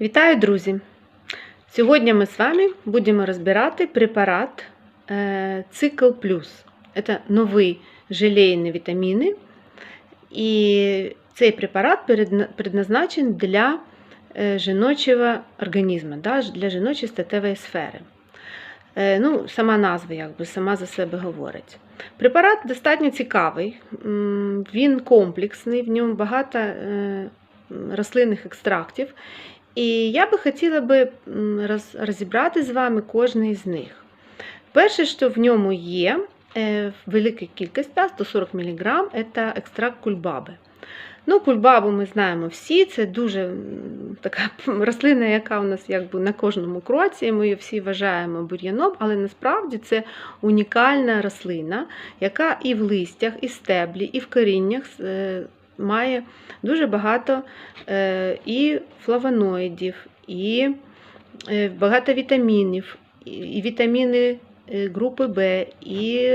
Вітаю, друзі! Сьогодні ми з вами будемо розбирати препарат е, Цикл Плюс. Це новий желейні вітаміни. І цей препарат предназначен для е, жіночого організму, для жіночої статевої сфери. Е, Ну, сама назва якби сама за себе говорить. Препарат достатньо цікавий, він комплексний, в ньому багато рослинних екстрактів. І я би хотіла би роз- розібрати з вами кожний з них. Перше, що в ньому є, е, велика кількість, 140 мг, це екстракт кульбаби. Ну, кульбабу ми знаємо всі, це дуже така рослина, яка у нас якби на кожному кроці. Ми її всі вважаємо бур'яном, але насправді це унікальна рослина, яка і в листях, і в стеблі, і в коріннях е, має дуже багато е, і флавоноїдів, і е, багато вітамінів, і- вітаміни е, групи В, і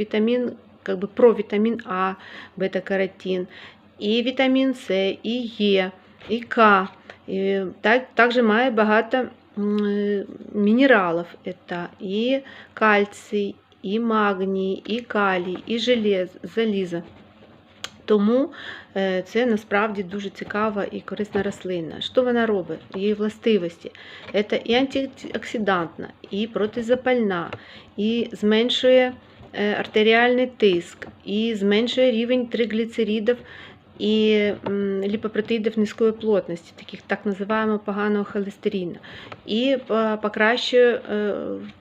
вітамін, как би провітамін А, бета-каротин, і вітамін С, і Е, і К. І так, також має багато м, мінералів. Это і кальцій, і магній, і калій, і желез, залізо. Тому е, це насправді дуже цікава і корисна рослина. Що вона робить? Її властивості. Це і антиоксидантна, і протизапальна, і зменшує е, артеріальний тиск, і зменшує рівень тригліцеридів і ліпопротеїдів низької плотності, таких так називаємо поганого холестерину, і е, покращує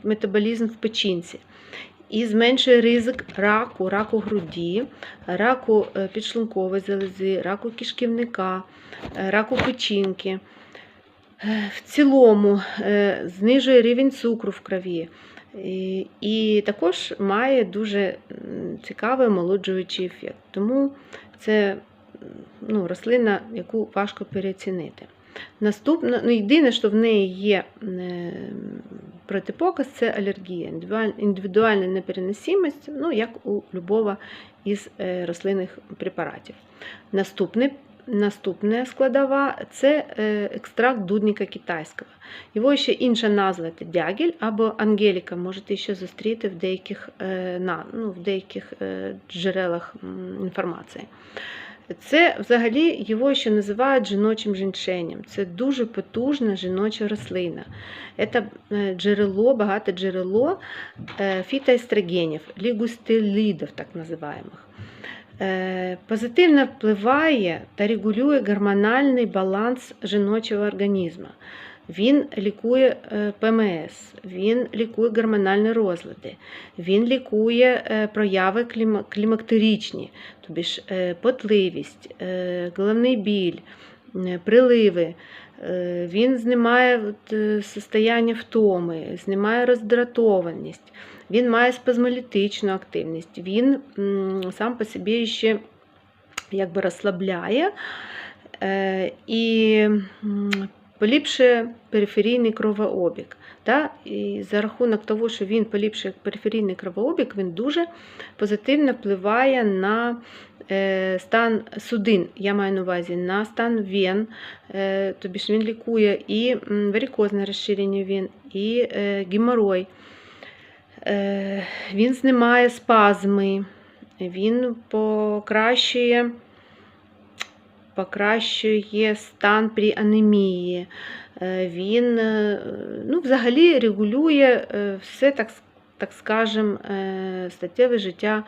метаболізм в печінці і зменшує ризик раку, раку груді, раку е, підшлункової залози, раку кишківника, е, раку печінки. Е, В цілому знижує рівень цукру в крові. І також має дуже цікавий омолоджуючий ефект. Тому це ну, рослина, яку важко переоцінити. Наступна, ну, єдине, що в неї є е, протипоказ, це алергія, індивідуальна непереносимість, ну, як у любого із е, рослинних препаратів. Наступний, наступна складова це е, екстракт дудника китайського. Його ще інша назва це дягіль або ангеліка, можете ще зустріти в деяких, ну, в деяких джерелах інформації. Це взагалі його ще називають жіночим женьшенем. Це дуже потужна жіноча рослина. Це е, джерело, багате джерело е, фітоестрогенів, лігустелідів, так називаємих. Е, Позитивно впливає та регулює гормональний баланс жіночого організму. Він лікує е, ПМС, він лікує гормональні розлади, він лікує е, прояви кліма- клімактеричні, тобі ж е, потливість, головний біль, приливи. Він знімає состояння втоми, знімає роздратованість, він має спазмолітичну активність, він сам по собі ще якби розслабляє і поліпшує периферійний кровообіг. Да? І за рахунок того, що він поліпшує периферійний кровообіг, він дуже позитивно впливає на е, стан судин, я маю на увазі, на стан вен, е, тобі ж він лікує і м, варикозне розширення вен, і е, геморой. Він знімає спазми, він покращує, покращує стан при анемії. Е, Він е, ну, взагалі регулює е, все, так, так скажем, статтєве життя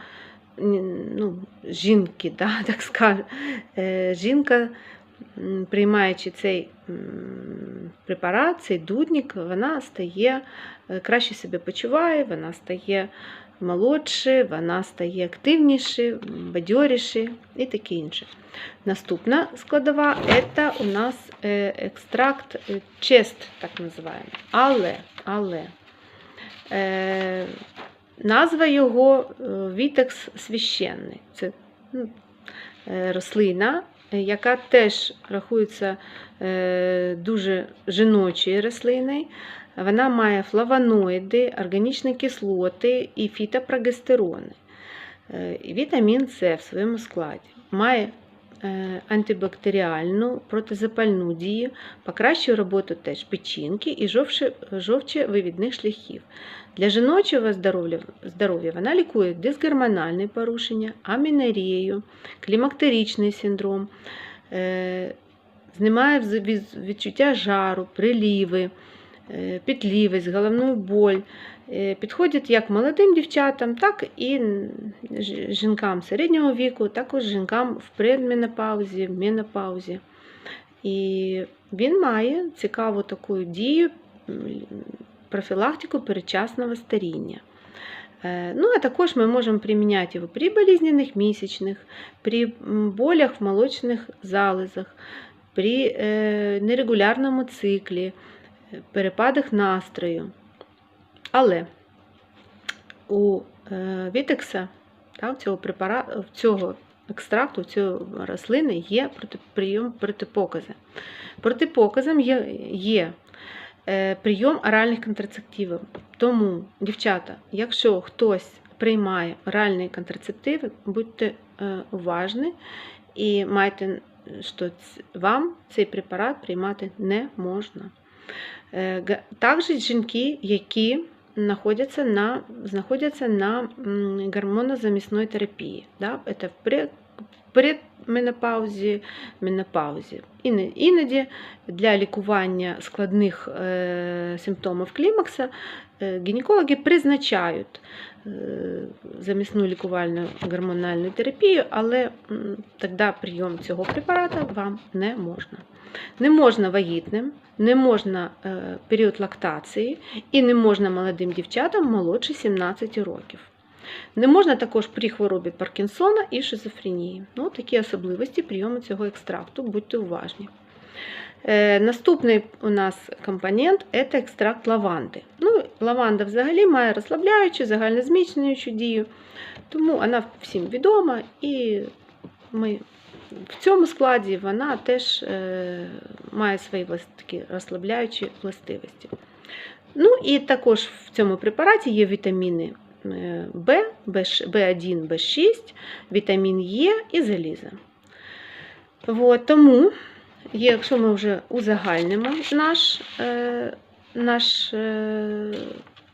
ну, жінки, да, так скажем. Жінка, приймаючи цей препарат, цей дудник, вона стає краще себе почуває, вона стає молодше, вона стає активніше, бадьоріше і таке інше. Наступна складова це у нас е, екстракт е, чест, так називаємо. Але, але е, назва його е, вітекс священний. Це ну, рослина, яка теж рахується е, дуже жіночою рослиною. Вона має флавоноїди, органічні кислоти і фітопрогестерони. Е, Вітамін С в своєму складі. Має е, антибактеріальну, протизапальну дію, покращує роботу теж печінки і жовче, жовчевивідних шляхів. Для жіночого здоров'я, вона лікує дисгормональні порушення, амінерію, клімактеричний синдром, е, знімає відчуття жару, приліви, е, пітлівість, головну боль. Е, Підходить як молодим дівчатам, так і жінкам середнього віку, також жінкам в предменопаузі, в менопаузі. І він має цікаву таку дію, профілактику передчасного старіння. Е, Ну, а також ми можемо приміняти його при болезненних місячних, при болях в молочних залозах, при е, нерегулярному циклі, е, перепадах настрою. Але у е, Вітекса, так, цього, препара... цього екстракту, цієї рослини є прийом протипокази. Протипоказом є, є е, прийом оральних контрацептивів. Тому, дівчата, якщо хтось приймає оральні контрацептиви, будьте е, уважні і майте, що вам цей препарат приймати не можна. Е, Також жінки, які знаходяться на, знаходяться на гормонозамісної терапії. Да? Це в пре- предменопаузі, менопаузі. Іноді для лікування складних е, симптомів клімакса е, гінекологи призначають е, замісну лікувальну гормональну терапію, але тоді прийом цього препарату вам не можна. Не можна вагітним, не можна період лактації і не можна молодим дівчатам молодше 17 років. Не можна також при хворобі Паркінсона і шизофренії. Ну, такі особливості прийому цього екстракту, будьте уважні. Е, Наступний у нас компонент це екстракт лаванди. Ну, лаванда взагалі має розслабляючу, загальнозміцнюючу дію, тому вона всім відома і ми в цьому складі вона теж е, має свої такі розслабляючі властивості. Ну і також в цьому препараті є вітаміни В, В1, В6, вітамін Е і залізо. От, тому, якщо ми вже узагальнимо наш, е, наш е,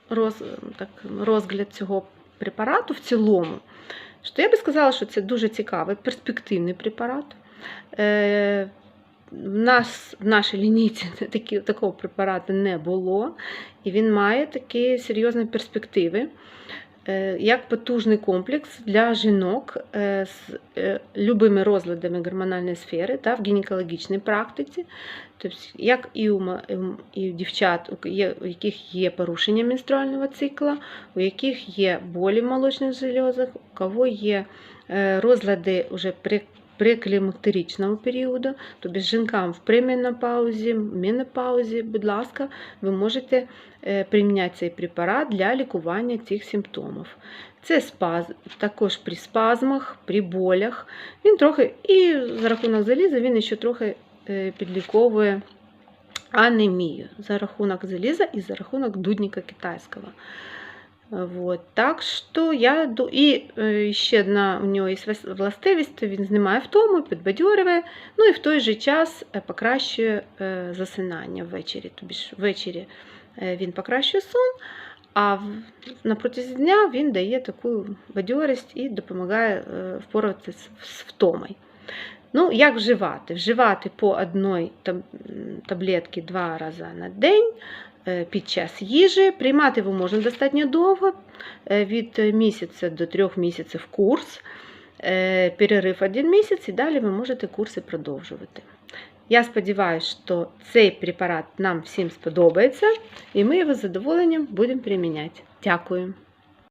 роз, так, розгляд цього препарату в цілому, що я би сказала, що це дуже цікавий, перспективний препарат. Е, в нас в нашій лінійці такі, такого препарату не було, і він має такі серйозні перспективи, як потужний комплекс для жінок е, з е, любими розладами гормональної сфери та в гінекологічній практиці, тобто як і у, ем, і у дівчат, у яких є порушення менструального цикла, у яких є болі в молочних железах, у кого є е, розлади вже при преклімактеричного періоду, тобто жінкам в пременопаузі, менопаузі, будь ласка, ви можете е, приміняти цей препарат для лікування цих симптомів. Це спаз... також при спазмах, при болях. Він трохи, і за рахунок заліза, він ще трохи е, підліковує анемію за рахунок заліза і за рахунок дудника китайського. Вот. Так що я і е, ще одна у нього є властивість, то він знімає втому, підбадьорює, ну і в той же час е, покращує е, засинання ввечері. Тобі ж ввечері він покращує сон, а протязі дня він дає таку бадьорість і допомагає впоратися з втомою. Ну, як вживати? Вживати по одній таблетці два рази на день під час їжі. Приймати його можна достатньо довго, е, від місяця до трьох місяців курс, е, перерив один місяць і далі ви можете курси продовжувати. Я сподіваюся, що цей препарат нам всім сподобається, і ми його з задоволенням будемо приміняти. Дякую.